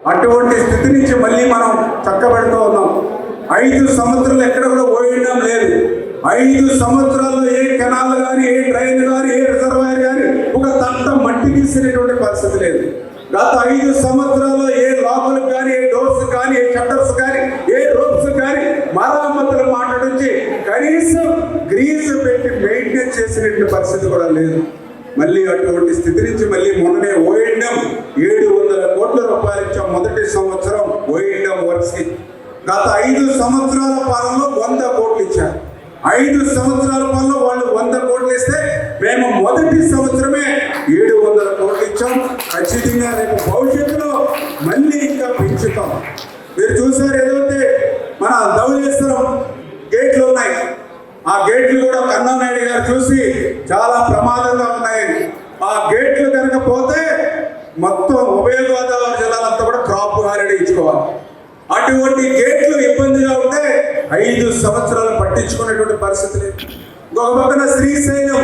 అటువంటి స్థితి నుంచి మళ్ళీ మనం చక్కబెడుతూ ఉన్నాం. ఐదు సంవత్సరాలు ఎక్కడ కూడా పోయిండం లేదు. ఐదు సంవత్సరాల్లో ఏ కెనాల్ కానీ ఏ డ్రైన్ కానీ ఏ రిజర్వాయర్ కానీ ఒక తంట మట్టి తీసినటువంటి పరిస్థితి లేదు. గత ఐదు సంవత్సరాల్లో ఏ లాకులకు కానీ ఏ డోర్స్ కానీ ఏ షట్టర్స్ కానీ ఏ రోప్స్ కానీ మరమ్మతుల మాట్లాడించి కనీసం గ్రీజ్ పెట్టి మెయింటైన్ చేసినటువంటి పరిస్థితి కూడా లేదు. మళ్ళీ అటువంటి స్థితి నుంచి మళ్ళీ మొన్ననే ఓఎండం ఏడు వందల కోట్ల సంవత్సరం ఓఎండం వర్క్స్కి గత ఐదు సంవత్సరాల పాలనలో వంద కోట్లు ఇచ్చారు. ఐదు సంవత్సరాల పాలనలో వాళ్ళు వంద కోట్లు ఇస్తే మేము మొదటి సంవత్సరమే ఏడు వందల కోట్లు ఇచ్చాం. ఖచ్చితంగా రేపు భవిష్యత్తులో మళ్ళీ ఇంకా పెంచుతాం. మీరు చూసారు ఏదైతే మన ధవళేశ్వరం గేట్లు ఉన్నాయి ఆ గేట్లు కూడా కన్నానాయుడు గారు చూసి చాలా ప్రమాదంగా ఉన్నాయని ఆ గేట్లు కనుక పోతే మొత్తం ఉభయ గోదావరి హాలిడే అటువంటి గేట్లు ఇబ్బందిగా ఉంటే ఐదు సంవత్సరాలు పట్టించుకునేటువంటి పరిస్థితి లేదు. ఇంకొక పక్కన శ్రీశైలం.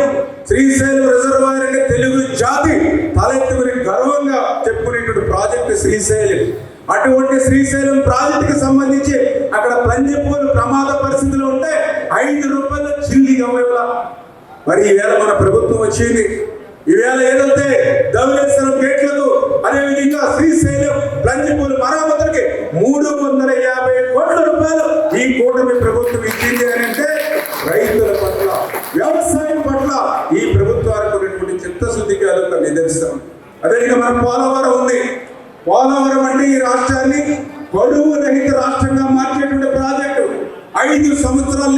శ్రీశైలం రిజర్వాయర్ అంటే తెలుగు జాతి తలెత్తుకుని గర్వంగా చెప్పుకునేటువంటి ప్రాజెక్టు శ్రీశైలం. అటువంటి శ్రీశైలం ప్రాజెక్టుకి సంబంధించి అక్కడ పంజపూలు ప్రమాద పరిస్థితిలో ఉంటే ఐదు రూపాయల చిల్లి గమనివల మరి ఈవేళ మన ప్రభుత్వం వచ్చింది. ఈవేళ ఏదైతే ధవలేశ్వరం గేట్లకు అదేవిధంగా చిత్తశుద్ధికి అదొక నిదర్శనం అదేవిధంగా మన పోలవరం ఉంది. పోలవరం అంటే ఈ రాష్ట్రాన్ని గడువు రహిత రాష్ట్రంగా మార్చేటువంటి ప్రాజెక్టు. ఐదు సంవత్సరాలు